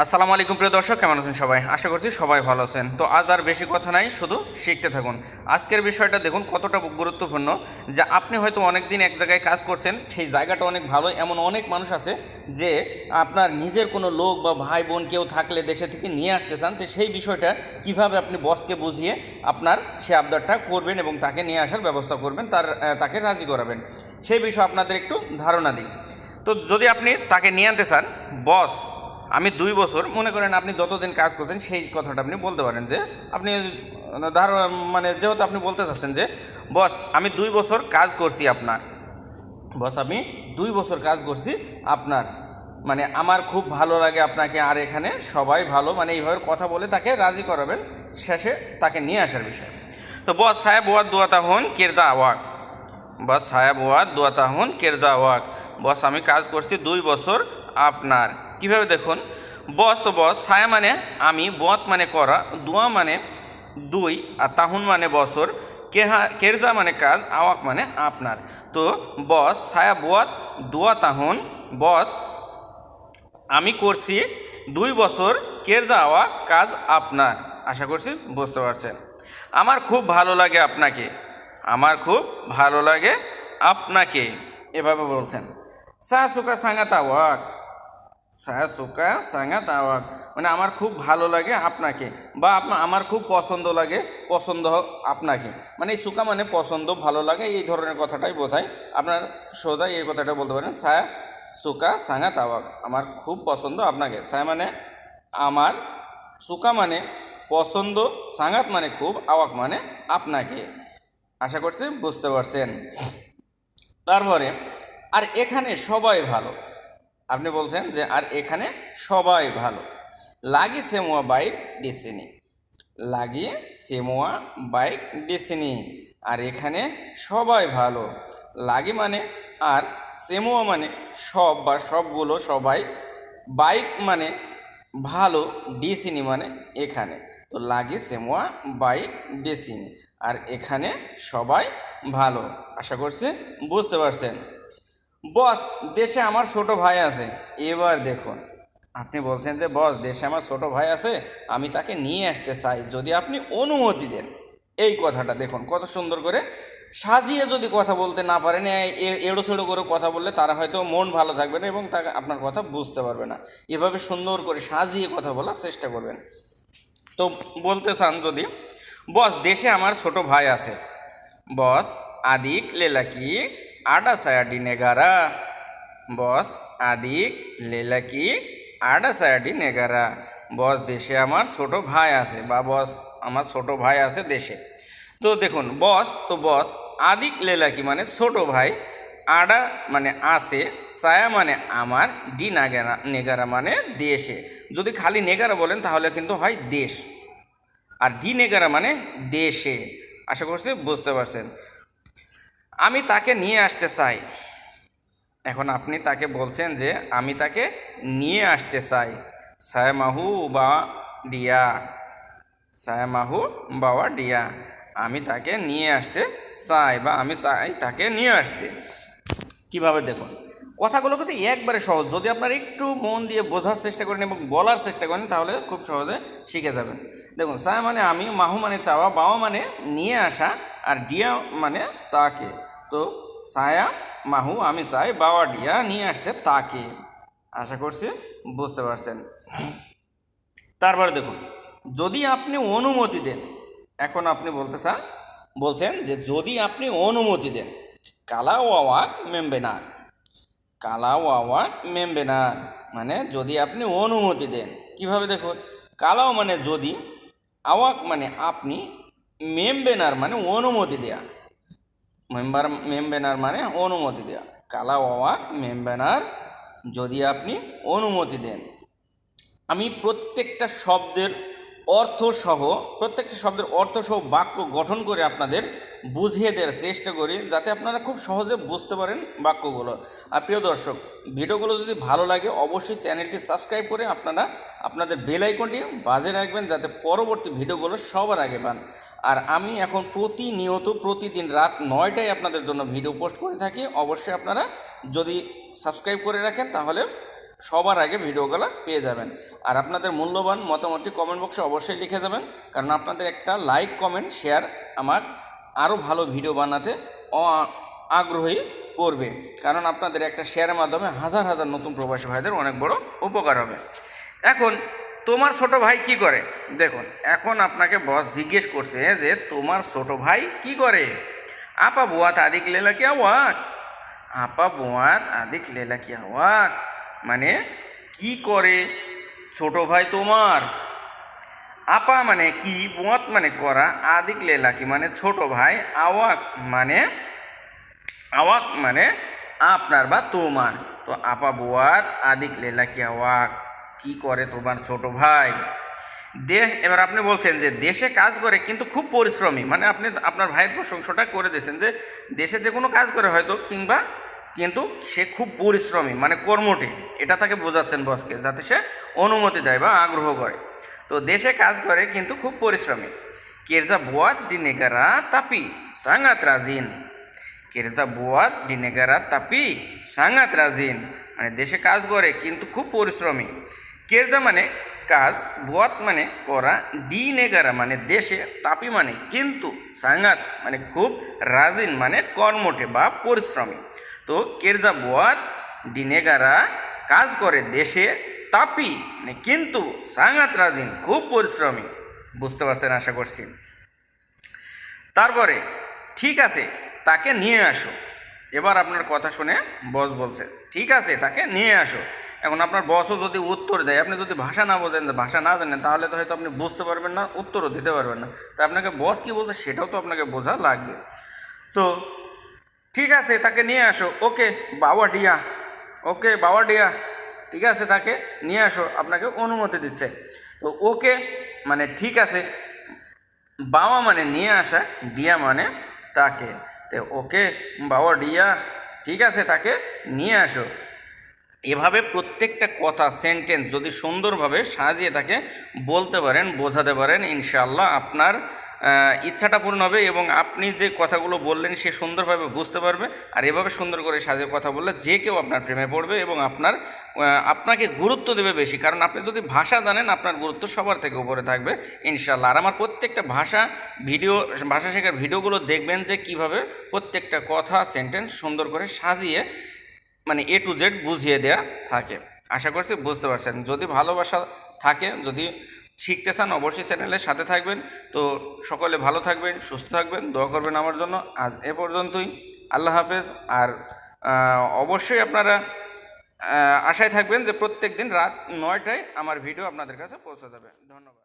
আসসালামু আলাইকুম প্রিয় দর্শক, কেমন আছেন সবাই? আশা করছি সবাই ভালো আছেন। তো আজ আর বেশি কথা নাই, শুধু শিখতে থাকুন। আজকের বিষয়টা দেখুন কতটা গুরুত্বপূর্ণ, যে আপনি হয়তো অনেক দিন এক জায়গায় কাজ করছেন, সেই জায়গাটা অনেক ভালো। এমন অনেক মানুষ আছে যে আপনার নিজের কোনো লোক বা ভাই বোন কেউ থাকলে দেশে থেকে নিয়ে আসতে চান, তো সেই বিষয়টা কীভাবে আপনি বসকে বুঝিয়ে আপনার সে আবদারটা করবেন এবং তাকে নিয়ে আসার ব্যবস্থা করবেন, তার তাকে রাজি করাবেন। সেই বিষয়ে আপনাদের একটু ধারণা দিই। তো যদি আপনি তাকে নিয়ে আনতে চান, বস আমি দুই বছর, মনে করেন আপনি যতদিন কাজ করছেন, সেই কথাটা আপনি বলতে পারেন যে, আপনি, ধার মানে যেহেতু আপনি বলতে চাচ্ছেন যে, বস, আমি দুই বছর কাজ করছি আপনার। বস, আমি দুই বছর কাজ করছি আপনার। মানে আমার খুব ভালো লাগে আপনাকে, আর এখানে সবাই ভালো। মানে এইভাবে কথা বলে তাকে রাজি করাবেন, শেষে তাকে নিয়ে আসার বিষয়। তো, বস, সাহেব ওয়াদ দোয়াতা হন কেরজা ওয়াক। বস, সাহেব ওয়াদ দোয়াতা হন কেরজা ওয়াক। বস, আমি কাজ করছি দুই বছর আপনার। কীভাবে দেখুন? বস তো বস, ছায়া মানে আমি, বত মানে করা, দোয়া মানে দুই, আর তাহুন মানে বছর, কেহা, কেরজা মানে কাজ, আওয়াক মানে আপনার। তো বস, ছায়া, বত, দোয়া, তাহুন, বস, আমি করছি দুই বছর, কেরজা আওয়া কাজ, আপনার। আশা করছি বুঝতে পারছেন। আমার খুব ভালো লাগে আপনাকে। আমার খুব ভালো লাগে আপনাকে। এভাবে বলছেন। সা সুকা সাঙ্গাত আওয়াক সা সুকা, সাঙ্গাত, আওয়াক। মানে আমার খুব ভালো লাগে আপনাকে, বা আপনা, আমার খুব পছন্দ লাগে, পছন্দ আপনাকে। মানে এই সুকা মানে পছন্দ, ভালো লাগে, এই ধরনের কথাটাই বোঝায়। আপনার সোজা এই কথাটা বলতে পারেন সায়া সুকা, সাঙ্গাত, আওয়াক, আমার খুব পছন্দ আপনাকে। সায়া মানে আমার সুকা মানে পছন্দ, সাঙ্গাত মানে খুব, আওয়াক মানে আপনাকে। আশা করছি বুঝতে পারছেন। তারপরে, আর এখানে সবাই ভালো। আপনি বলছেন যে, আর এখানে সবাই ভালো। লাগি সেমুয়া বাইক ডিসিনি। লাগি সেমুয়া বাইক ডিসিনি। আর এখানে সবাই ভালো। লাগি মানে আর সেমুয়া মানে সব বা সবগুলো সবাই। বাইক মানে ভালো, ডিসিনি মানে এখানে। তো লাগি সেমুয়া বাইক ডিসিনি। আর এখানে সবাই ভালো। আশা করছি বুঝতে পারছেন। বস, দেশে আমার ছোট ভাই আছে। এবার দেখুন। আপনি বলছেন যে, বস, দেশে আমার ছোট ভাই আছে, আমি তাকে নিয়ে আসতে চাই, যদি আপনি অনুমতি দেন। এই কথাটা দেখুন, কত সুন্দর করে সাজিয়ে যদি কথা বলতে না পারেন এড়ো সেড়ো করে কথা বললে তারা হয়তো মন ভালো থাকবে না এবং তাকে আপনার কথা বুঝতে পারবে না। এভাবে সুন্দর করে সাজিয়ে কথা বলার চেষ্টা করবেন। তো বলতে চান যদি, বস, দেশে আমার ছোট ভাই আছে। বস, আদিক লেলাকি সায়াডি নেগারা বস আদিক লেলাকি আডা সায়াডি নেগারা বস দেশে আমার ছোট ভাই আছে বা বস আমার ছোট ভাই আছে দেশে তো দেখুন, বস, তো বস, আদিক লেলাকি মানে ছোট ভাই, আডা মানে আছে সায়া মানে আমার, ডি নাগেরা, নেগারা মানে দেশে। যদি খালি নেগারা বলেন, তাহলে কিন্তু হয় দেশ। আর ডি নেগারা মানে দেশে। আশা করছি বুঝতে পারছেন। আমি তাকে নিয়ে আসতে চাই। এখন আপনি তাকে বলছেন যে আমি তাকে নিয়ে আসতে চাই। সায়মাহু বা ডিয়া। সায়মাহু বাবা ডিয়া। আমি তাকে নিয়ে আসতে চাই বা আমি চাই তাকে নিয়ে আসতে। কীভাবে দেখুন কথাগুলো কিন্তু একবারে সহজ। যদি আপনারা একটু মন দিয়ে বোঝার চেষ্টা করেন এবং বলার চেষ্টা করেন, তাহলে খুব সহজে শিখে যাবেন। দেখুন, সায়া মানে আমি, মাহু মানে চাওয়া বাবা মানে নিয়ে আসা, আর ডিয়া মানে তাকে। তো সায়া মাহু, আমি চাই বাবা ডিয়া নিয়ে আসতে তাকে। আশা করছি বুঝতে পারছেন। তারপরে দেখুন, যদি আপনি অনুমতি দেন, এখন আপনি বলতে চান, বলছেন যে যদি আপনি অনুমতি দেন, কালা ওয়াক মেমবেনার। কালা ওয়াক মেমবেনার মানে যদি আপনি অনুমতি দেন, কীভাবে দেখুন? কালাও মানে যদি, আওয়াক মানে আপনি, মেমবেনার মানে অনুমতি দেয়া। মেম্বার মেমবেনার মানে অনুমতি দেওয়া কালা ওয়াক মেমবেনার যদি আপনি অনুমতি দেন। আমি প্রত্যেকটা শব্দের অর্থ সহ প্রত্যেকটা শব্দের অর্থ সহ বাক্য গঠন করে আপনাদের বুঝিয়ে দেওয়ার চেষ্টা করি, যাতে আপনারা খুব সহজে বুঝতে পারেন বাক্যগুলো। আর প্রিয় দর্শক, ভিডিওগুলো যদি ভালো লাগে, অবশ্যই চ্যানেলটি সাবস্ক্রাইব করে আপনারা আপনাদের বেল আইকনটি বাজে রাখবেন, যাতে পরবর্তী ভিডিওগুলো সবার আগে পান। আর আমি এখন প্রতিনিয়ত, প্রতিদিন রাত নয়টায় আপনাদের জন্য ভিডিও পোস্ট করে থাকি। অবশ্যই আপনারা যদি সাবস্ক্রাইব করে রাখেন, তাহলে সবার আগে ভিডিওগুলো পেয়ে যাবেন। আর আপনাদের মূল্যবান মতামতটি কমেন্ট বক্সে অবশ্যই লিখে দেবেন। কারণ আপনাদের একটা লাইক কমেন্ট শেয়ার আমার আরও ভালো ভিডিও বানাতে আগ্রহী করবে। কারণ আপনাদের একটা শেয়ারের মাধ্যমে হাজার হাজার নতুন প্রবাসী ভাইদের অনেক বড় উপকার হবে। এখন তোমার ছোট ভাই কি করে? দেখুন, এখন আপনাকে বস জিজ্ঞেস করছে যে, তোমার ছোট ভাই কি করে? আপা, বুয়াত আদিক লেলা কি আওয়াক আপা, বুয়াত আদিক লেলা কি আওয়াক মানে কি করে? ছোট ভাই তোমার। আপা মানে কি বুয়াত মানে করা, আদিক লেলা কি মানে ছোট ভাই, আওয়াক মানে আওয়াক মানে আপনার বা তোমার। তো আপা বুয়াত আদিক লেলা কি আওয়াক, কি করে তোমার ছোট ভাই? দেশ, এবার আপনি বলছেন যে দেশে কাজ করে কিন্তু খুব পরিশ্রমী। মানে আপনি আপনার ভাইয়ের প্রশংসাটা করে দিয়েছেন যে দেশে যে কোনো কাজ করে হয়তো কিংবা কিন্তু সে খুব পরিশ্রমী মানে কর্মঠে এটা তাকে বোঝাচ্ছেন বসকে, যাতে সে অনুমতি দেয় বা আগ্রহ করে। তো দেশে কাজ করে কিন্তু খুব পরিশ্রমী। কেরজা বুয়াত দিনেগারা তাপি, সাঙ্গাত রাজিন। কেরজা বুয়াত দিনেগারা তাপি, সাঙ্গাত রাজিন। মানে দেশে কাজ করে কিন্তু খুব পরিশ্রমী। কেরজা মানে কাজ বুয়াত মানে করা ডি নেগারা মানে দেশে তাপি মানে কিন্তু সাঙ্গাত মানে খুব রাজিন মানে কর্মঠে বা পরিশ্রমী। তো কেরজা বুয়াত ডিনেগারা কাজ করে দেশে তাপি। কিন্তু সাঙ্গাত রাজিন খুব পরিশ্রমী। বুঝতে পারছেন, আশা করছি। তারপরে, ঠিক আছে, তাকে নিয়ে আসো। এবার আপনার কথা শুনে বস বলছে, ঠিক আছে, তাকে নিয়ে আসো। এখন আপনার বসও যদি উত্তর দেয়, আপনি যদি ভাষা না বোঝেন, ভাষা না জানেন, তাহলে তো হয়তো আপনি বুঝতে পারবেন না, উত্তরও দিতে পারবেন না। তা আপনাকে বস কি বলছে, সেটাও তো আপনাকে বোঝা লাগবে। তো ঠিক আছে, তাকে নিয়ে আসো। ওকে, বাবা ডিয়া। ওকে, বাবা ডিয়া। ঠিক আছে, তাকে নিয়ে আসো। আপনাকে অনুমতি দিচ্ছে। তো ওকে মানে ঠিক আছে, বাবা মানে নিয়ে আসা, ডিয়া মানে তাকে। তো ওকে, বাবা ডিয়া, ঠিক আছে, তাকে নিয়ে আসো। এভাবে প্রত্যেকটা কথা সেন্টেন্স যদি সুন্দরভাবে সাজিয়ে তাকে বলতে পারেন, বোঝাতে পারেন, ইনশাআল্লাহ আপনার ইচ্ছাটা পূর্ণ হবে এবং আপনি যে কথাগুলো বললেন সে সুন্দরভাবে বুঝতে পারবে। আর এভাবে সুন্দর করে সাজিয়ে কথা বললে যে কেউ আপনার প্রেমে পড়বে এবং আপনার আপনাকে গুরুত্ব দেবে বেশি। কারণ আপনি যদি ভাষা জানেন, আপনার গুরুত্ব সবার থেকে উপরে থাকবে, ইনশাআল্লাহ। আর আমার প্রত্যেকটা ভাষা ভিডিও, ভাষা শেখার ভিডিওগুলো দেখবেন যে কীভাবে প্রত্যেকটা কথা সেন্টেন্স সুন্দর করে সাজিয়ে মানে এ টু জেড বুঝিয়ে দেওয়া থাকে। আশা করছি বুঝতে পারছেন। যদি ভালোবাসা থাকে, যদি শিখতে চান, অবশ্যই চ্যানেলের সাথে থাকবেন। তো সকলে ভালো থাকবেন, সুস্থ থাকবেন, দোয়া করবেন আমার জন্য। আজ এ পর্যন্তই। আল্লাহ হাফেজ। আর অবশ্যই আপনারা আশায় থাকবেন যে প্রত্যেক দিন রাত নয়টায় আমার ভিডিও আপনাদের কাছে পৌঁছে যাবে। ধন্যবাদ।